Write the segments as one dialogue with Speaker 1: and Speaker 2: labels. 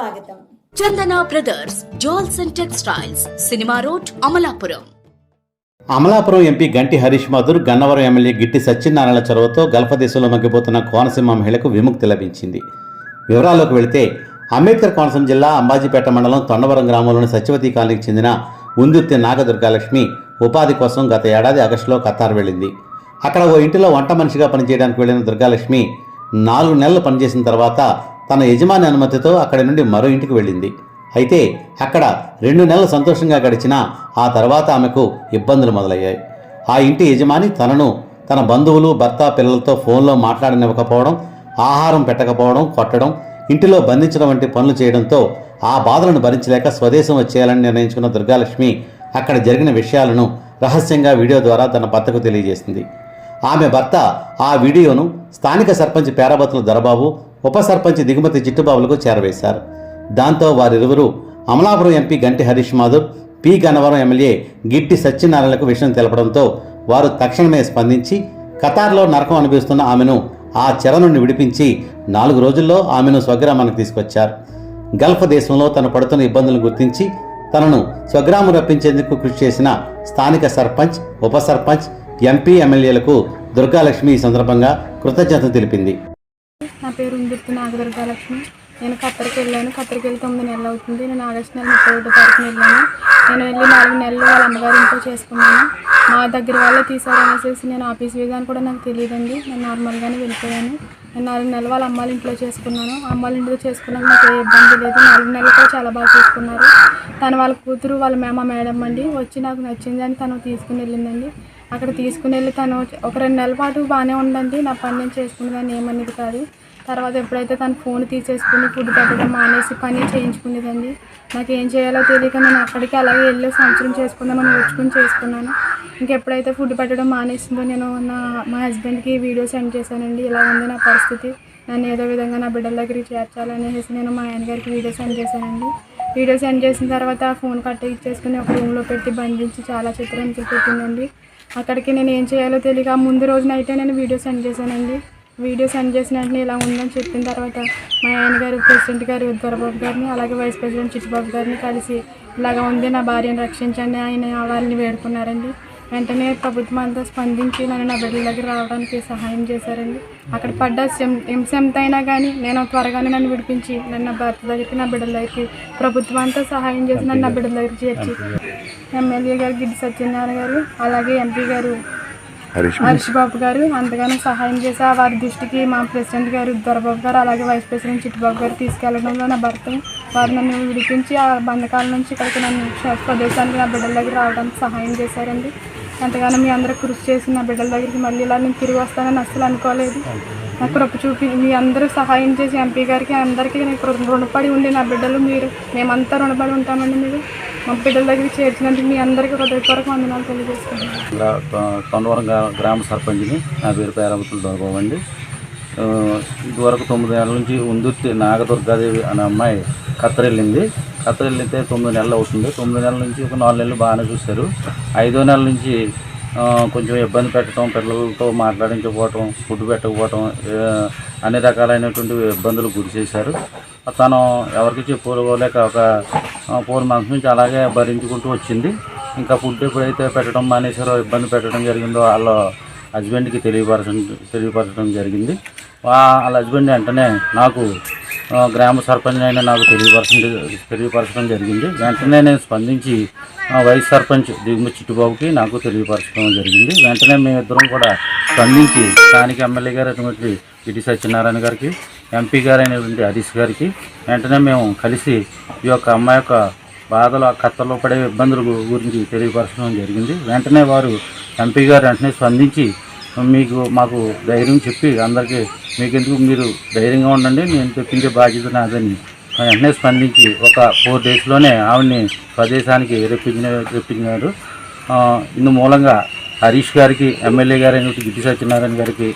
Speaker 1: స్వాగతం.
Speaker 2: Chandana brothers jewels and textiles cinema road Amalapuram.
Speaker 3: Amalapuram MP Ganti Harish Madhur Gannavaram MLA Gitti Satyanarayana చొరవతో Gulf దేశంలో మగ్గిపోతున్న కోనసీమ మహిళకు విముక్తి లభించింది. వివరాల్లోకి వెళితే అంబేద్కర్ కోనసీమ జిల్లా అంబాజీపేట మండలం తొండవరం గ్రామంలోని సత్యవతి కాలనీకి చెందిన ఉందుర్తి నాగదుర్గాలక్ష్మి ఉపాధి కోసం గత ఏడాది ఆగస్టులో ఖతార్ వెళ్ళింది. అక్కడ ఓ ఇంటిలో వంట మనిషిగా పనిచేయడానికి వెళ్ళిన దుర్గాలక్ష్మి నాలుగు నెలలు పనిచేసిన తర్వాత తన యజమాని అనుమతితో అక్కడి నుండి మరో ఇంటికి వెళ్ళింది. అయితే అక్కడ రెండు నెలలు సంతోషంగా గడిచినా ఆ తర్వాత ఆమెకు ఇబ్బందులు మొదలయ్యాయి. ఆ ఇంటి యజమాని తనను తన బంధువులు భర్త పిల్లలతో ఫోన్లో మాట్లాడనివ్వకపోవడం ఆహారం పెట్టకపోవడం కొట్టడం ఇంటిలో బంధించడం వంటి పనులు చేయడంతో ఆ బాధలను భరించలేక స్వదేశం వచ్చేయాలని నిర్ణయించుకున్న దుర్గాలక్ష్మి అక్కడ జరిగిన విషయాలను రహస్యంగా వీడియో ద్వారా తన భర్తకు తెలియజేసింది. ఆమె భర్త ఆ వీడియోను స్థానిక సర్పంచ్ పేరాబతుల దొరబాబు ఉప సర్పంచ్ దిగుమతి చిట్టుబాబులకు చేరవేశారు. దాంతో వారిరువురు Amalapuram MP Ganti Harish Madhur P Gannavaram MLA Gitti సత్యనారాయణకు విషయం తెలపడంతో వారు తక్షణమే స్పందించి ఖతార్లో నరకం అనిపిస్తున్న ఆమెను ఆ చెర నుండి విడిపించి నాలుగు రోజుల్లో ఆమెను స్వగ్రామానికి తీసుకొచ్చారు. గల్ఫ్ దేశంలో తను పడుతున్న ఇబ్బందులను గుర్తించి తనను స్వగ్రామం రప్పించేందుకు కృషి చేసిన స్థానిక సర్పంచ్ ఉప సర్పంచ్ ఎంపీ ఎమ్మెల్యేలకు దుర్గాలక్ష్మి ఈ సందర్భంగా కృతజ్ఞతలు తెలిపింది.
Speaker 4: నా పేరు ఉందుర్తి నాగదుర్గాలక్ష్మి నేను ఖత్తర్కి వెళ్ళాను. ఖత్తర్కి వెళ్ళి తొమ్మిది నెలలు అవుతుంది. నేను ఆగస్టు నెల ముప్పై ఒకటో తారీఖున వెళ్ళాను. నేను వెళ్ళి నాలుగు నెలలు వాళ్ళ అమ్మగారి ఇంట్లో చేసుకున్నాను. మా దగ్గర వాళ్ళే తీసారనేసి నేను ఆఫీస్ విధానం కూడా నాకు తెలియదండి. నేను నార్మల్గానే వెళ్ళిపోయాను. నేను నాలుగు నెలలు వాళ్ళ అమ్మాళ్ళ ఇంట్లో చేసుకున్నాను. అమ్మాళ్ళ ఇంట్లో చేసుకున్నాక నాకు ఏ ఇబ్బంది లేదు. నాలుగు నెలలు కూడా చాలా బాగా చూసుకున్నారు. తను వాళ్ళ కూతురు వాళ్ళ మేమ మేడం అండి. వచ్చి నాకు నచ్చింది అని తను తీసుకుని వెళ్ళిందండి. అక్కడ తీసుకుని వెళ్ళి తను ఒక రెండు నెలల పాటు బాగానే ఉందండి. నా పని నేను చేసుకునేదాన్ని ఏమనేది కాదు. తర్వాత ఎప్పుడైతే తను ఫోన్ తీసేసుకుని ఫుడ్ పెట్టడం మానేసి పని చేయించుకునేదండి. నాకు ఏం చేయాలో తెలియక నేను అక్కడికి అలాగే వెళ్ళి సంవత్సరం చేసుకుందామని వచ్చుకుని చేసుకున్నాను. ఇంకెప్పుడైతే ఫుడ్ పెట్టడం మానేసిందో నేను నా మా హస్బెండ్కి వీడియో సెండ్ చేశానండి. ఇలా ఉంది నా పరిస్థితి. నన్ను ఏదో విధంగా నా బిడ్డల దగ్గరికి చేర్చాలనేసి నేను మా ఆయనగారికి వీడియో సెండ్ చేశానండి. వీడియో సెండ్ చేసిన తర్వాత ఆ ఫోన్ కట్ట ఇచ్చేసుకుని ఒక రూమ్లో పెట్టి బంధించి చాలా చిత్రం చూపెట్టిందండి. అక్కడికి నేను ఏం చేయాలో తెలియక ముందు రోజున అయితే నేను వీడియో సెండ్ చేశానండి. వీడియో సెండ్ చేసిన వెంటనే ఇలా ఉందని చెప్పిన తర్వాత మా ఆయన గారు ప్రెసిడెంట్ గారు దొరబాబు గారిని అలాగే వైస్ ప్రెసిడెంట్ చిట్టుబాబు గారిని కలిసి ఇలాగ ఉంది నా భార్యను రక్షించండి ఆయన వాళ్ళని వేడుకున్నారండి. వెంటనే ప్రభుత్వం అంతా స్పందించి నన్ను నా బిడ్డల దగ్గర రావడానికి సహాయం చేశారండి. అక్కడ పడ్డ హింస అయినా కానీ నేను త్వరగానే నన్ను విడిపించి నన్ను నా భర్త దగ్గరికి నా బిడ్డల దగ్గరికి ప్రభుత్వం అంతా సహాయం చేసి నన్ను నా బిడ్డల దగ్గరికి చేర్చి ఎమ్మెల్యే గారు గిడ్డి సత్యనారాయణ గారు అలాగే ఎంపీ గారు హరీష్ బాబు. గారు అంతగానో సహాయం చేసి ఆ వారి దృష్టికి మా ప్రెసిడెంట్ గారు దొరబాబు గారు అలాగే వైస్ ప్రెసిడెంట్ చిట్టుబాబు గారు తీసుకెళ్ళడంలో నా భర్త వారు నన్ను విడిపించి ఆ బంధకాల నుంచి ఇక్కడికి నన్ను స్వదేశానికి నా బిడ్డల దగ్గర రావడానికి సహాయం చేశారండి. ఎంతగానో మీ అందరూ కృషి చేసి నా బిడ్డల దగ్గరికి మళ్ళీ ఇలా నేను తిరిగి వస్తానని అస్సలు అనుకోలేదు. నాకు కృప చూపి మీ అందరూ సహాయం చేసి ఎంపీ గారికి అందరికీ నేను రుణపడి ఉండి నా బిడ్డలు మీరు మేమంతా రుణపడి ఉంటామండి మీరు. మా బిడ్డల దగ్గరికి చేర్చినందుకు మీ అందరికీ హృదయపూర్వక వందనాలు తెలియజేసుకుంటున్నాను
Speaker 5: తొండవరం గ్రామ సర్పంచ్ని నా పేరు పేరాబుతులు దొరకవండి ఇదివరకు తొమ్మిది నెలల నుంచి ఉందుర్తి నాగదుర్గాదేవి అనే అమ్మాయి కత్తరెళ్ళింది. వెళ్ళింది తొమ్మిది నెలలు అవుతుంది. తొమ్మిది నెలల నుంచి ఒక నాలుగు నెలలు బాగానే చూశారు. ఐదో నెలల నుంచి కొంచెం ఇబ్బంది పెట్టడం పిల్లలతో మాట్లాడించకపోవటం ఫుడ్ పెట్టకపోవటం అన్ని రకాలైనటువంటి ఇబ్బందులు గురి చేశారు. తను ఎవరికి చెప్పుకోలేక ఒక ఫోర్ మంత్స్ నుంచి అలాగే భరించుకుంటూ వచ్చింది. ఇంకా ఫుడ్ ఎప్పుడైతే పెట్టడం మానేశారో ఇబ్బంది పెట్టడం జరిగిందో వాళ్ళ హస్బెండ్కి తెలియపరచడం తెలియపరచడం జరిగింది. వాళ్ళ హస్బెండ్ వెంటనే నాకు గ్రామ సర్పంచ్ అయినా నాకు తెలియపరచడం తెలియపరచడం జరిగింది. వెంటనే నేను స్పందించి వైస్ సర్పంచ్ దిగుమ చిట్టుబాబుకి నాకు తెలియపరచడం జరిగింది. వెంటనే మేమిద్దరం కూడా స్పందించి స్థానిక ఎమ్మెల్యే గారు అటువంటి ఇటి సత్యనారాయణ గారికి ఎంపీ గారు అయినటువంటి హరీష్ గారికి వెంటనే మేము కలిసి ఈ యొక్క అమ్మాయి యొక్క బాధలు ఆ కత్తలో పడే ఇబ్బందుల గురించి తెలియపరచడం జరిగింది. వెంటనే వారు ఎంపీ గారు వెంటనే స్పందించి మీకు మాకు ధైర్యం చెప్పి అందరికీ మీకెందుకు మీరు ధైర్యంగా ఉండండి నేను తెప్పించే బాధ్యత నాదని. వెంటనే స్పందించి ఒక ఫోర్ డేస్లోనే ఆవిడని స్వదేశానికి రెప్పించిన రెప్పించినారు ఇందు మూలంగా హరీష్ గారికి ఎమ్మెల్యే గారైనటువంటి గిట్టి సత్యనారాయణ గారికి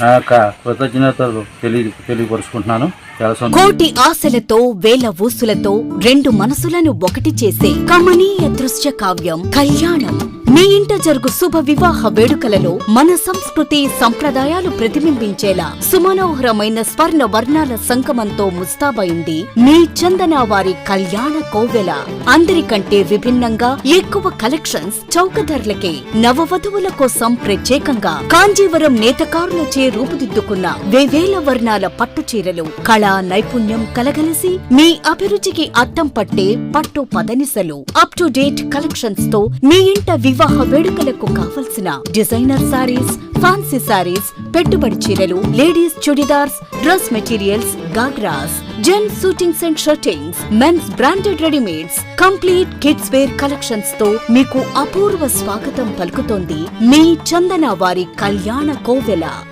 Speaker 5: నా యొక్క కృతజ్ఞతలు తెలియ తెలియపరుచుకుంటున్నాను.
Speaker 2: కోటి ఆశలతో వేల ఊసులతో రెండు మనసులను ఒకటి చేసే కమనీయ దృశ్య కావ్యం కళ్యాణం. మీ ఇంట జరుగు శుభ వివాహ వేడుకలలో మన సంస్కృతి సంప్రదాయాలు ప్రతిబింబించేలా సుమనోహరమైన స్వర్ణ వర్ణాల సంగమంతో ముస్తాబైంది మీ చందన వారి కళ్యాణ కోవెల. అందరికంటే విభిన్నంగా ఎక్కువ కలెక్షన్స్ చౌక ధరలకే నవవధువుల కోసం ప్రత్యేకంగా కాంజీవరం నేతకారులచే రూపుదిద్దుకున్న వేవేల వర్ణాల పట్టు చీరలు కళ నైపుణ్యం కలగలిసి మీ అభిరుచికి అద్దం పట్టే పట్టు పదనిసలు అప్ టు డేట్ కలెక్షన్స్తో మీ ఇంట వివాహ వేడుకలకు కావలసిన డిజైనర్ సారీస్ ఫ్యాన్సీ సారీస్ పెట్టుబడి చీరలు ladies chudidars dress materials ghagras gents suitings and shirtings mens branded readymades complete kids wear కలెక్షన్స్తో మీకు అపూర్వ స్వాగతం పలుకుతోంది మీ చందన వారి కళ్యాణ కోవెల.